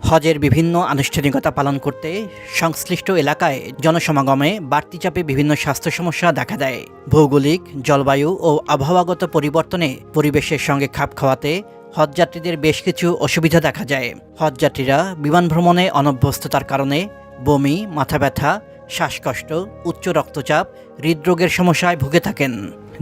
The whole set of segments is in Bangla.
হজের বিভিন্ন আনুষ্ঠানিকতা পালন করতে সংশ্লিষ্ট এলাকায় জনসমাগমে বাড়তি চাপে বিভিন্ন স্বাস্থ্য সমস্যা দেখা দেয়। ভৌগোলিক, জলবায়ু ও আবহাওয়াগত পরিবর্তনে পরিবেশের সঙ্গে খাপ খাওয়াতে হজযাত্রীদের বেশ কিছু অসুবিধা দেখা যায়। হজযাত্রীরা বিমান ভ্রমণে অনভ্যস্ততার কারণে বমি, মাথা ব্যথা, শ্বাসকষ্ট, উচ্চ রক্তচাপ, হৃদরোগের সমস্যায় ভুগে থাকেন।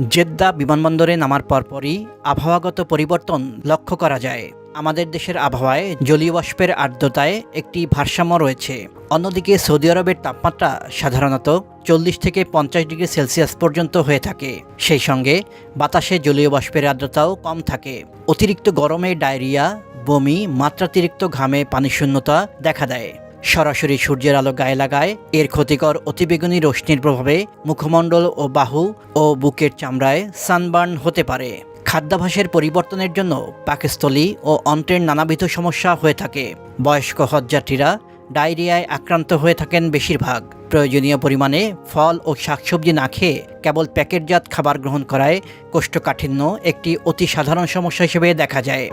জেদ্দা বিমানবন্দরে নামার পরপরই আবহাওয়াগত পরিবর্তন লক্ষ্য করা যায়। আমাদের দেশের আবহাওয়ায় জলীয় বাষ্পের আর্দ্রতায় একটি ভারসাম্য রয়েছে। অন্যদিকে সৌদি আরবের তাপমাত্রা সাধারণত চল্লিশ থেকে পঞ্চাশ ডিগ্রি সেলসিয়াস পর্যন্ত হয়ে থাকে। সেই সঙ্গে বাতাসে জলীয় বাষ্পের আর্দ্রতাও কম থাকে। অতিরিক্ত গরমে ডায়রিয়া, বমি, মাত্রাতিরিক্ত ঘামে পানিশূন্যতা দেখা দেয়। সরাসরি সূর্যের আলো গায়ে লাগায়। এর ক্ষতিকর অতিবেগুনি রশ্মির প্রভাবে মুখমণ্ডল ও বাহু ও বুকের চামড়ায় সানবার্ন হতে পারে। খাদ্যাভাসের পরিবর্তনের জন্য পাকস্থলী ও অন্ত্রের নানাবিধ সমস্যা হয়ে থাকে। বয়স্ক হজযাত্রীরা ডায়রিয়ায় আক্রান্ত হয়ে থাকেন বেশিরভাগ। প্রয়োজনীয় পরিমাণে ফল ও শাকসবজি না খেয়ে কেবল প্যাকেটজাত খাবার গ্রহণ করায় কোষ্ঠকাঠিন্য একটি অতি সাধারণ সমস্যা হিসেবে দেখা যায়।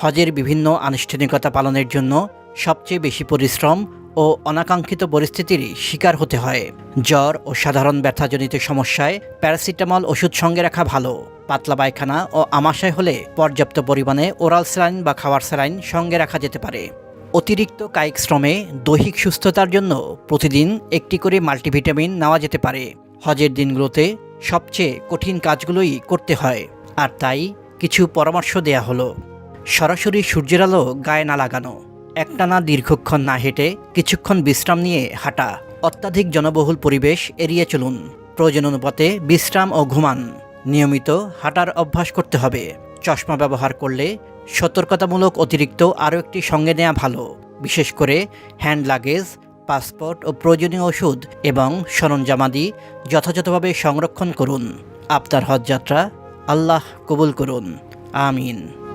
হজের বিভিন্ন আনুষ্ঠানিকতা পালনের জন্য সবচেয়ে বেশি পরিশ্রম ও অনাকাঙ্ক্ষিত পরিস্থিতির শিকার হতে হয়। জ্বর ও সাধারণ ব্যথাজনিত সমস্যায় প্যারাসিটামল ওষুধ সঙ্গে রাখা ভালো। পাতলা পায়খানা ও আমাশয় হলে পর্যাপ্ত পরিমাণে ওরাল স্যালাইন বা খাওয়ার স্যালাইন সঙ্গে রাখা যেতে পারে। অতিরিক্ত কায়িক শ্রমে দৈহিক সুস্থতার জন্য প্রতিদিন একটি করে মাল্টিভিটামিন নেওয়া যেতে পারে। হজের দিনগুলোতে সবচেয়ে কঠিন কাজগুলোই করতে হয়। আর তাই কিছু পরামর্শ দেয়া হলো। সরাসরি সূর্যের আলো গায়ে না লাগানো। একটানা দীর্ঘক্ষণ না হেঁটে কিছুক্ষণ বিশ্রাম নিয়ে হাঁটা অত্যাধিক জনবহুল পরিবেশ এড়িয়ে চলুন। প্রয়োজন অনুপাতে বিশ্রাম ও ঘুমান। নিয়মিত হাঁটার অভ্যাস করতে হবে। চশমা ব্যবহার করলে সতর্কতামূলক অতিরিক্ত আরও একটি সঙ্গে নেওয়া ভালো। বিশেষ করে হ্যান্ড লাগেজ, পাসপোর্ট ও প্রয়োজনীয় ওষুধ এবং সরঞ্জামাদি যথাযথভাবে সংরক্ষণ করুন। আপনার হজযাত্রা আল্লাহ কবুল করুন। আমিন।